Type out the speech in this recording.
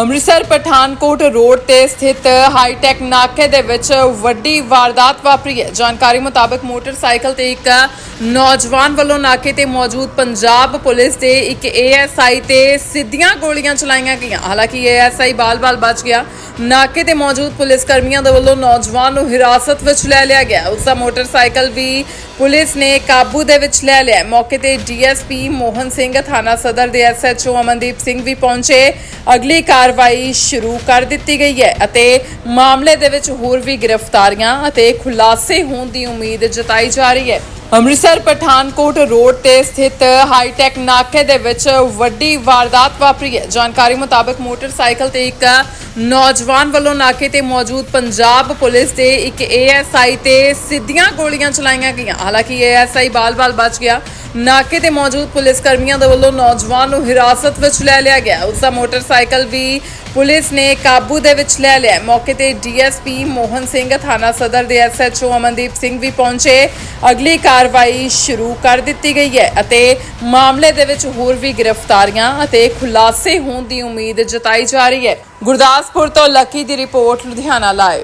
Amritsar Pathankot road ਤੇ ਸਥਿਤ high-tech ਨਾਕੇ ਦੇ ਵਿੱਚ ਵੱਡੀ ਵਾਰਦਾਤ ਵਾਪਰੀ ਹੈ। ਜਾਣਕਾਰੀ ਮੁਤਾਬਕ ਮੋਟਰਸਾਈਕਲ ਤੇ ਇੱਕ ਨੌਜਵਾਨ ਵੱਲੋਂ ਨਾਕੇ ਤੇ ਮੌਜੂਦ ਪੰਜਾਬ ਪੁਲਿਸ ਦੇ ਇੱਕ ਏਐਸਆਈ ਤੇ ਸਿੱਧੀਆਂ ਗੋਲੀਆਂ ਚਲਾਈਆਂ ਗਈਆਂ। ਹਾਲਾਂਕਿ ਏਐਸਆਈ ਬਾਲ-ਬਾਲ ਬਚ ਗਿਆ। ਨਾਕੇ ਤੇ ਮੌਜੂਦ ਪੁਲਿਸ ਕਰਮੀਆਂ ਦੇ ਵੱਲੋਂ ਨੌਜਵਾਨ ਨੂੰ ਹਿਰਾਸਤ ਵਿੱਚ ਲੈ ਲਿਆ ਗਿਆ। ਉਸ ਦਾ ਮੋਟਰਸਾਈਕਲ ਵੀ ਪੁਲਿਸ ਨੇ ਕਾਬੂ ਦੇ ਵਿੱਚ ਲੈ ਲਿਆ। ਮੌਕੇ ਤੇ ਡੀਐਸਪੀ ਮੋਹਨ ਸਿੰਘ, ਥਾਣਾ ਸਦਰ ਦੇ ਐਸਐਚਓ ਅਮਨਦੀਪ ਸਿੰਘ ਵੀ ਪਹੁੰਚੇ। ਅਗਲੀ ਕਾਰ ਕਾਰਵਾਈ ਸ਼ੁਰੂ ਕਰ ਦਿੱਤੀ ਗਈ ਹੈ ਅਤੇ ਮਾਮਲੇ ਦੇ ਵਿੱਚ ਹੋਰ ਵੀ ਗ੍ਰਿਫਤਾਰੀਆਂ ਅਤੇ ਖੁਲਾਸੇ ਹੋਣ ਦੀ ਉਮੀਦ ਜਤਾਈ ਜਾ ਰਹੀ ਹੈ। ਅੰਮ੍ਰਿਤਸਰ ਪਠਾਨਕੋਟ ਰੋਡ ਤੇ ਸਥਿਤ ਹਾਈਟੈਕ ਨਾਕੇ ਦੇ ਵਿੱਚ ਵੱਡੀ ਵਾਰਦਾਤ ਵਾਪਰੀ ਹੈ। ਜਾਣਕਾਰੀ ਮੁਤਾਬਕ ਮੋਟਰਸਾਈਕਲ ਤੇ ਇੱਕ ਨੌਜਵਾਨ ਵੱਲੋਂ ਨਾਕੇ ਤੇ ਮੌਜੂਦ ਪੰਜਾਬ ਪੁਲਿਸ ਦੇ ਇੱਕ ਏਐਸਆਈ ਤੇ ਸਿੱਧੀਆਂ ਗੋਲੀਆਂ ਚਲਾਈਆਂ ਗਈਆਂ। ਹਾਲਾਂਕਿ ਏਐਸਆਈ ਬਾਲ-ਬਾਲ ਬਚ ਗਿਆ। ਨਾਕੇ ਤੇ ਮੌਜੂਦ ਪੁਲਿਸ ਕਰਮੀਆਂ ਦੇ ਵੱਲੋਂ ਨੌਜਵਾਨ ਨੂੰ ਹਿਰਾਸਤ ਵਿੱਚ ਲੈ ਲਿਆ ਗਿਆ। ਉਸ ਦਾ ਮੋਟਰਸਾਈਕਲ ਵੀ ਪੁਲਿਸ ਨੇ ਕਾਬੂ ਦੇ ਵਿੱਚ ਲੈ ਲਿਆ। ਮੌਕੇ ਤੇ ਡੀਐਸਪੀ ਮੋਹਨ ਸਿੰਘ ਥਾਣਾ ਸਦਰ ਦੇ ਐਸਐਚਓ ਅਮਨਦੀਪ ਸਿੰਘ ਵੀ ਪਹੁੰਚੇ। ਅਗਲੀ ਕਾਰਵਾਈ ਸ਼ੁਰੂ ਕਰ ਦਿੱਤੀ ਗਈ ਹੈ ਅਤੇ ਮਾਮਲੇ ਦੇ ਵਿੱਚ ਹੋਰ ਵੀ ਗ੍ਰਿਫਤਾਰੀਆਂ ਅਤੇ ਖੁਲਾਸੇ ਹੋਣ ਦੀ ਉਮੀਦ ਜਤਾਈ ਜਾ ਰਹੀ ਹੈ। ਗੁਰਦਾਸਪੁਰ ਤੋਂ ਲੱਕੀ ਦੀ ਰਿਪੋਰਟ, ਲੁਧਿਆਣਾ ਲਾਈਵ।